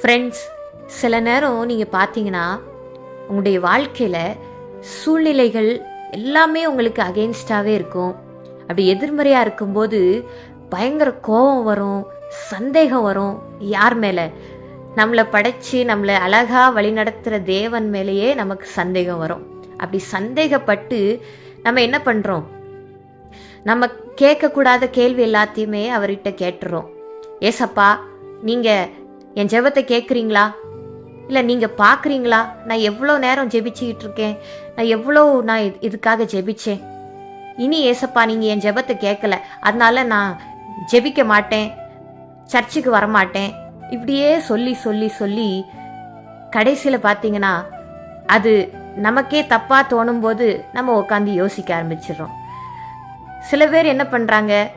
Friends சில நேரம் நீங்கள் பார்த்தீங்கன்னா உங்களுடைய வாழ்க்கையில் சூழ்நிலைகள் எல்லாமே உங்களுக்கு அகெயின்ஸ்டாகவே இருக்கும். அப்படி எதிர்மறையாக இருக்கும்போது பயங்கர கோபம் வரும் சந்தேகம் வரும். யார் மேலே? நம்மளை படைச்சி நம்மளை அழகாக வழிநடத்துகிற தேவன் மேலேயே நமக்கு சந்தேகம் வரும். அப்படி சந்தேகப்பட்டு நம்ம என்ன பண்ணுறோம் நம்ம கேட்கக்கூடாத கேள்வி எல்லாத்தையுமே அவர்கிட்ட கேட்டுறோம். ஏசப்பா நீங்கள் என் ஜெபத்தை கேட்குறீங்களா இல்லை நீங்கள் பார்க்குறீங்களா நான் எவ்வளோ நேரம் ஜெபிச்சுக்கிட்டு இருக்கேன் நான் எவ்வளோ நான் இது- இதுக்காக ஜெபிச்சேன். இனி ஏசப்பா நீங்கள் என் ஜெபத்தை கேட்கல அதனால நான் ஜெபிக்க மாட்டேன். சர்ச்சுக்கு வரமாட்டேன். இப்படியே சொல்லி சொல்லி சொல்லி கடைசியில் பார்த்தீங்கன்னா அது நமக்கே தப்பாக தோணும் போது நம்ம உட்காந்து யோசிக்க ஆரம்பிச்சிடுறோம். சில பேர் என்ன பண்ணுறாங்க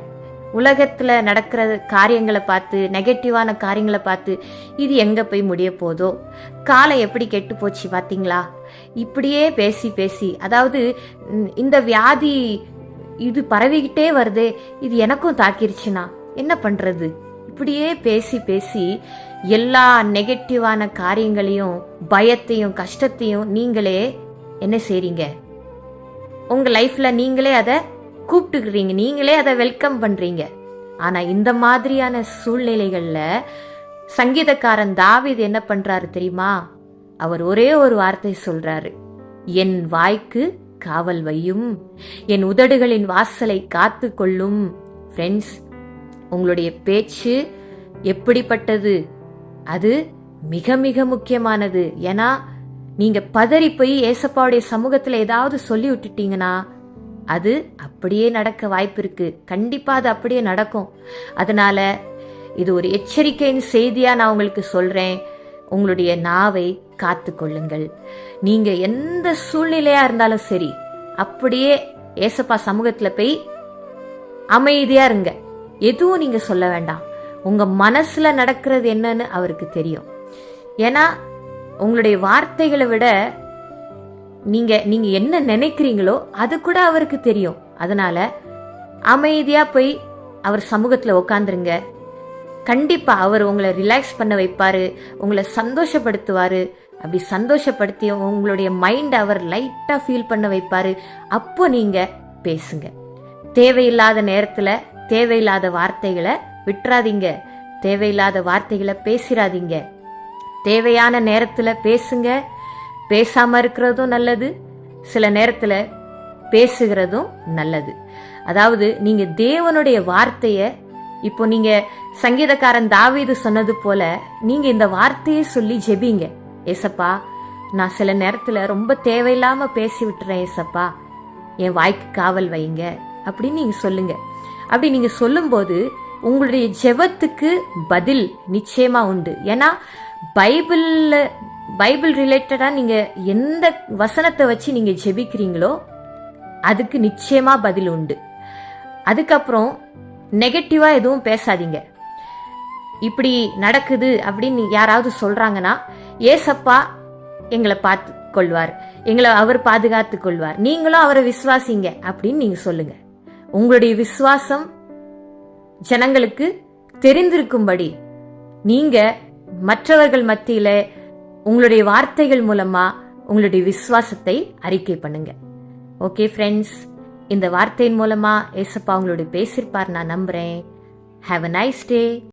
உலகத்தில் நடக்கிற காரியங்களை பார்த்து நெகட்டிவான காரியங்களை பார்த்து இது எங்கே போய் முடிய போதோ? காலம் எப்படி கெட்டு போச்சு பார்த்தீங்களா? இப்படியே பேசி பேசி அதாவது இந்த வியாதி இது பரவிக்கிட்டே வருதே இது எனக்கும் தாக்கிருச்சுனா என்ன பண்ணுறது இப்படியே பேசி பேசி எல்லா நெகட்டிவான காரியங்களையும் பயத்தையும் கஷ்டத்தையும் நீங்களே என்ன செய்றீங்க? உங்க லைஃப்ல நீங்களே அதை கூப்பிட்டுக்கிறீங்க. நீங்களே அதை வெல்கம் பண்ணுறீங்க ஆனால் இந்த மாதிரியான சூழ்நிலைகளில் சங்கீதக்காரன் தாவித் என்ன பண்ணுறாரு தெரியுமா? அவர் ஒரே ஒரு வார்த்தை சொல்றாரு. என் வாய்க்கு காவல் வையும். என் உதடுகளின் வாசலை காத்து கொள்ளும். ஃப்ரெண்ட்ஸ் உங்களுடைய பேச்சு எப்படிப்பட்டது? அது மிக மிக முக்கியமானது. ஏன்னா நீங்க பதறி போய் ஏசப்பாவுடைய சமூகத்துல ஏதாவது சொல்லி விட்டுட்டீங்கன்னா அது அப்படியே நடக்க வாய்ப்பு இருக்கு. கண்டிப்பா அது அப்படியே நடக்கும். அதனால இது ஒரு எச்சரிக்கையின் செய்தியா நான் உங்களுக்கு சொல்றேன். உங்களுடைய நாவை காத்து கொள்ளுங்கள். நீங்க எந்த சூழ்நிலையா இருந்தாலும் சரி அப்படியே ஏசப்பா சமூகத்துல போய் அமைதியா இருங்க. எதுவும் நீங்க சொல்ல வேண்டாம். உங்க மனசுல நடக்கிறது என்னன்னு அவருக்கு தெரியும். ஏன்னா உங்களுடைய வார்த்தைகளை விட நீங்க நீங்க என்ன நினைக்கிறீங்களோ அது கூட அவருக்கு தெரியும். அதனால அமைதியா போய் அவர் சமூகத்துல உட்காந்துருங்க கண்டிப்பா அவர் உங்களை ரிலாக்ஸ் பண்ண வைப்பாரு உங்களை சந்தோஷப்படுத்துவாரு. அப்படி சந்தோஷப்படுத்தி உங்களுடைய மைண்ட் அவர் லைட்டா ஃபீல் பண்ண வைப்பாரு. அப்போ நீங்க பேசுங்க. தேவையில்லாத நேரத்துல தேவையில்லாத வார்த்தைகளை விட்டுறாதீங்க. தேவையில்லாத வார்த்தைகளை பேசிடாதீங்க தேவையான நேரத்துல பேசுங்க. பேசாமல் இருக்கிறதும் நல்லது. சில நேரத்தில் பேசுகிறதும் நல்லது. அதாவது நீங்கள் தேவனுடைய வார்த்தையை இப்போ நீங்கள் சங்கீதக்காரன் தாவீது சொன்னது போல நீங்கள் இந்த வார்த்தையை சொல்லி ஜெபிங்க. ஏசப்பா நான் சில நேரத்தில் ரொம்ப தேவையில்லாமல் பேசி விட்டுறேன் ஏசப்பா. என் வாய்க்கு காவல் வைங்க. அப்படின்னு நீங்கள் சொல்லுங்க. அப்படி நீங்கள் சொல்லும்போது உங்களுடைய ஜெபத்துக்கு பதில் நிச்சயமாக உண்டு. ஏன்னா பைபிளில் பைபிள் ரிலேட்டடாக நீங்கள் எந்த வசனத்தை வச்சு நீங்கள் ஜெபிக்கிறீங்களோ அதுக்கு நிச்சயமாக பதில் உண்டு. அதுக்கப்புறம் நெகட்டிவாக எதுவும் பேசாதீங்க. இப்படி நடக்குது அப்படின்னு யாராவது சொல்கிறாங்கன்னா ஏசப்பா எங்களை பார்த்து கொள்வார் எங்களை அவர் பாதுகாத்து கொள்வார். நீங்களும் அவரை விசுவாசிங்க அப்படின்னு நீங்கள் சொல்லுங்கள் உங்களுடைய விசுவாசம் ஜனங்களுக்கு தெரிந்திருக்கும்படி நீங்கள் மற்றவர்கள் மத்தியில் உங்களுடைய வார்த்தைகள் மூலமா உங்களுடைய விசுவாசத்தை அறிக்கை பண்ணுங்க. ஓகே ஃப்ரெண்ட்ஸ் இந்த வார்த்தையின் மூலமா ஏசப்பா உங்களுடைய பேசியிருப்பார் நான் நம்புறேன். Have a nice day